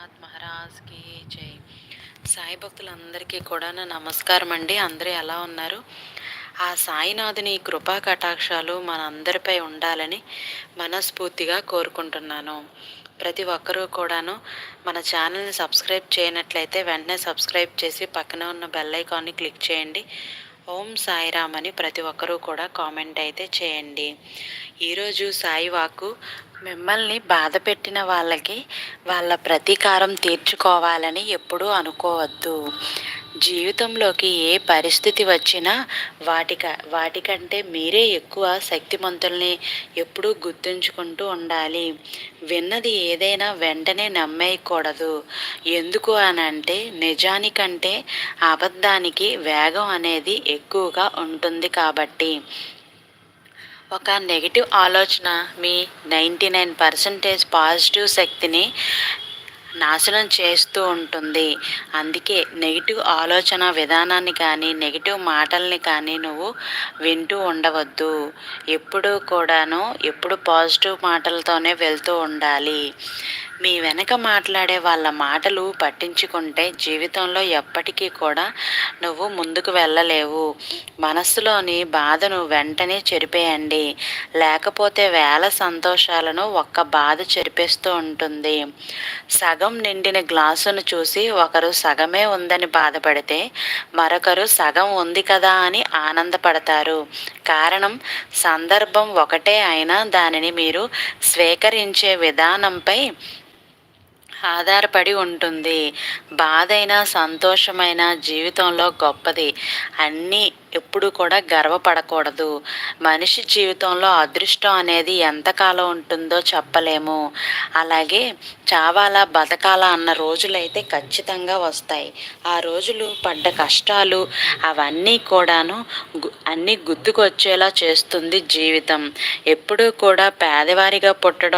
సాయినాథ్ మహారాజ్కి జై. సాయి భక్తులందరికీ కూడా నా నమస్కారం అండి. అందరూ ఎలా ఉన్నారు? ఆ సాయినాథుని కృపా కటాక్షాలు మనందరిపై ఉండాలని మనస్ఫూర్తిగా కోరుకుంటున్నాను. ప్రతి ఒక్కరూ కూడాను మన ఛానల్ని సబ్స్క్రైబ్ చేయనట్లయితే వెంటనే సబ్స్క్రైబ్ చేసి పక్కన ఉన్న బెల్ ఐకాన్ని క్లిక్ చేయండి. ఓం సాయిరామ్ అని ప్రతి ఒక్కరూ కూడా కామెంట్ అయితే చేయండి. ఈరోజు సాయి వాకు మిమ్మల్ని బాధ పెట్టిన వాళ్ళకి వాళ్ళ ప్రతీకారం తీర్చుకోవాలని ఎప్పుడూ అనుకోవద్దు. జీవితంలోకి ఏ పరిస్థితి వచ్చినా వాటిక వాటికంటే మీరే ఎక్కువ శక్తిమంతుల్ని ఎప్పుడూ గుర్తుంచుకుంటూ ఉండాలి. విన్నది ఏదైనా వెంటనే నమ్మేయకూడదు. ఎందుకు అని అంటే నిజానికంటే అబద్ధానికి వేగం అనేది ఎక్కువగా ఉంటుంది కాబట్టి. ఒక నెగిటివ్ ఆలోచన మీ నైంటీ నైన్ పర్సెంటేజ్ పాజిటివ్ శక్తిని నాశనం చేస్తూ ఉంటుంది. అందుకే నెగిటివ్ ఆలోచన విధానాన్ని కానీ నెగిటివ్ మాటల్ని కానీ నువ్వు వింటూ ఉండవద్దు. ఎప్పుడూ కూడాను ఎప్పుడు పాజిటివ్ మాటలతోనే వెళ్తూ ఉండాలి. మీ వెనక మాట్లాడే వాళ్ళ మాటలు పట్టించుకుంటే జీవితంలో ఎప్పటికీ కూడా నువ్వు ముందుకు వెళ్ళలేవు. మనస్సులోని బాధను వెంటనే చెరిపేయండి. లేకపోతే వేల సంతోషాలను ఒక్క బాధ చెరిపేస్తూ ఉంటుంది. సగం నిండిన గ్లాసును చూసి ఒకరు సగమే ఉందని బాధపడితే మరొకరు సగం ఉంది కదా అని ఆనందపడతారు. కారణం సందర్భం ఒకటే అయినా దానిని మీరు స్వీకరించే విధానంపై ఆధారపడి ఉంటుంది. బాధైన సంతోషమైన జీవితంలో గొప్పది. అన్నీ ఎప్పుడు కూడా గర్వపడకూడదు. మనిషి జీవితంలో అదృష్టం అనేది ఎంతకాలం ఉంటుందో చెప్పలేము. అలాగే చావాలా బతకాలా అన్న రోజులైతే ఖచ్చితంగా వస్తాయి. ఆ రోజులు పడ్డ కష్టాలు అవన్నీ కూడాను అన్నీ గుర్తుకొచ్చేలా చేస్తుంది జీవితం. ఎప్పుడూ కూడా పేదవారిగా పుట్టడం